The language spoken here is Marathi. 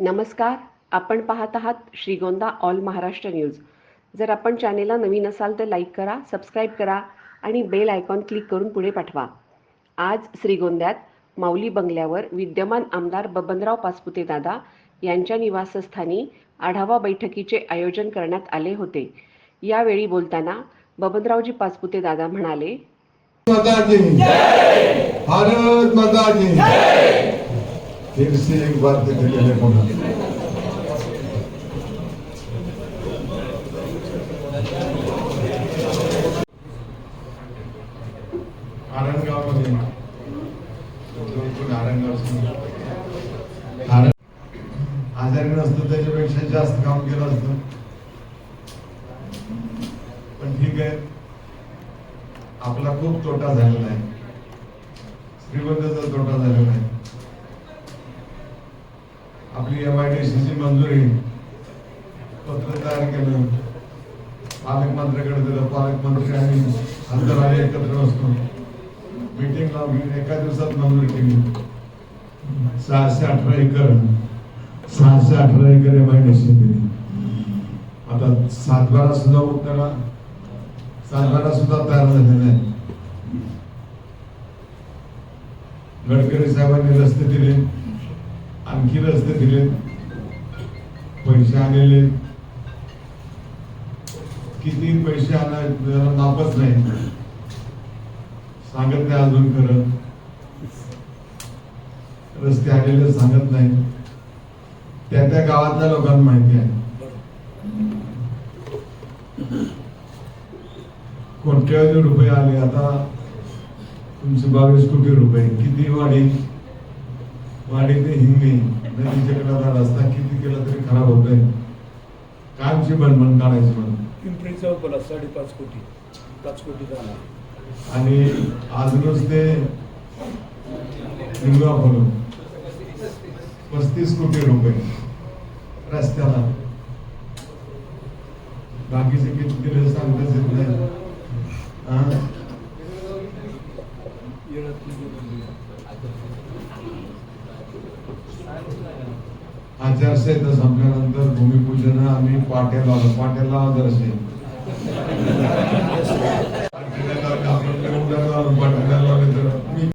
नमस्कार आपण पाहत आहात श्रीगोंदा ऑल महाराष्ट्र न्यूज. जर आपण चॅनेलला नवीन असाल तर लाईक करा सबस्क्राईब करा आणि बेल आयकॉन क्लिक करून पुढे पाठवा. आज श्रीगोंद्यात माऊली बंगल्यावर विद्यमान आमदार बबनराव पाचपुते दादा यांच्या निवासस्थानी आढावा बैठकीचे आयोजन करण्यात आले होते. यावेळी बोलताना बबनरावजी पाचपुते दादा म्हणाले भारत माता की फिर से एक बार देखते चले पुन्हा. आरणगावमध्ये आरणगाव आजारी नसतं त्याच्यापेक्षा जास्त काम केलं असतं. पण ठीक आहे. आपला खूप तोटा झालेला आहे. श्रीगोंद्याचा तोटा झालेला आहे आपली एम आय डी सीची मंजुरी पत्र तयार केलं पालकमंत्र्याकडे दिलं पालकमंत्री आणि आमदार एकत्र बसतो मीटिंग लावून एका दिवसात मंजूर केली. सहाशे अठरा एकर सहाशे अठरा acre M I D C दिली. आता सातबारा सुद्धा उत्तरा सातबारा सुद्धा तयार झालेला आहे गडकरी साहेबांनी रस्ते दिले. आणखी रस्ते दिले पैसे आलेले किती पैसे आणा नापच नाही. सांगत नाही अजून खरं. रस्ते आलेले सांगत नाही. त्या त्या गावातल्या लोकांना माहिती आहे. कोट्यावधी रुपये आले? आता तुमचे बावीस कोटी रुपये. किती वाढी ते हिंगणी नदीच्याकडे आता रस्ता किती केला तरी खराब होतोय कायमची बनबन काढायची म्हणून पिंपरी चौकाला साडेपाच कोटी. पाच कोटी जाणार आणि अजूनच ते भरून पस्तीस कोटी रुपये रस्त्याला. बाकीचे किती दिले सांगताच येत नाही? आचारसंहिता संपल्यानंतर भूमिपूजन आम्ही पाट्याला आलो पाट्याला आदर्श आहे